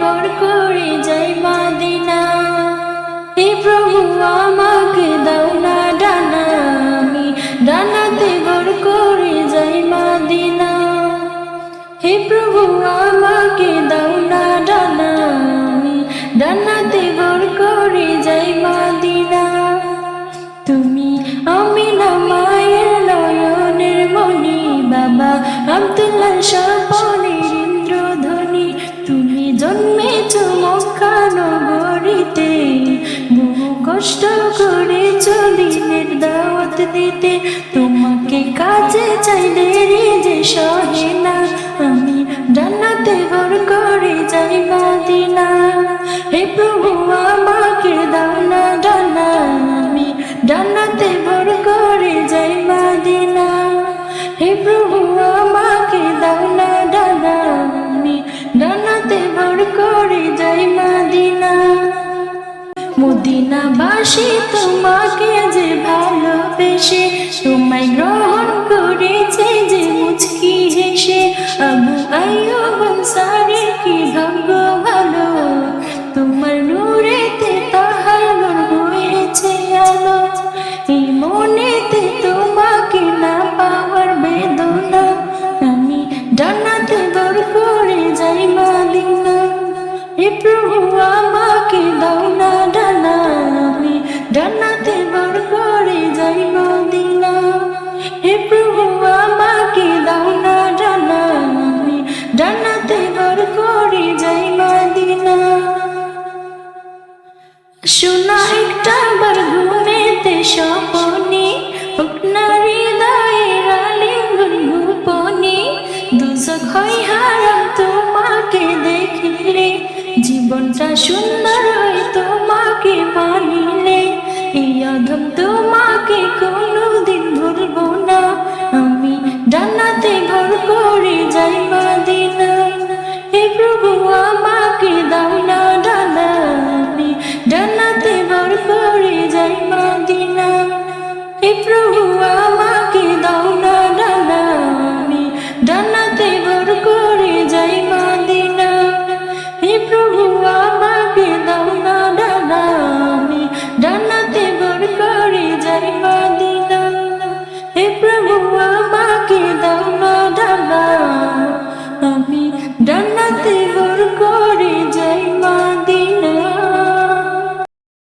বর করে যাই মাদিনা। হে প্রভু, আমাকে দাও না ডানা। আমি ডানাতে বর করে যাই মাদিনা। হে প্রভু, আমাকে দাও না ডানা। আমি ডানাতে বর করে যাই মাদিনা। তুমি আমি না মায়ের নয়নের মনি বাবা আব্দুল্লাহ সপন বহু কষ্ট করে দিনের দাওয়াত দিতে। তোমাকে কাজে চাইলে রে যে সহে না। আমি জান্নাতে ভর করে যাই মাদিনা। হে প্রভু, আমাকে দাও না ডানা আমি জান্নাতে ভর করে যাই মাদিনা। হে প্রভু, আমাকে দাও না মদিনাবাসী, তোমাকে যে ভালোবেসে, তোমায় গ্রহণ করেছে যে মুচকি হেসে, আবু আইয়ুব আনসারী কি ভাগ্য ভালো? তোমার নূরেতে তাহার হয়েছে আলো। এই মনেতে তোমাকে না পাওয়ার বেদনা, আমি ডানাতে দর করে যাই মাদিনা হে প্রভু আমাকে দাও না শোনা একটা বার ঘুমেতে স্বপনে। আপনারি দায়ের আলিঙ্গন গোপনে। দুজক হয় হারাম তোমাকে দেখিলে। জীবনটা সুন্দর হয় তোমাকে পানিলে এই অধম তোমাকে কোনোদিন ভুলবো না। আমি ডানাতে ঘর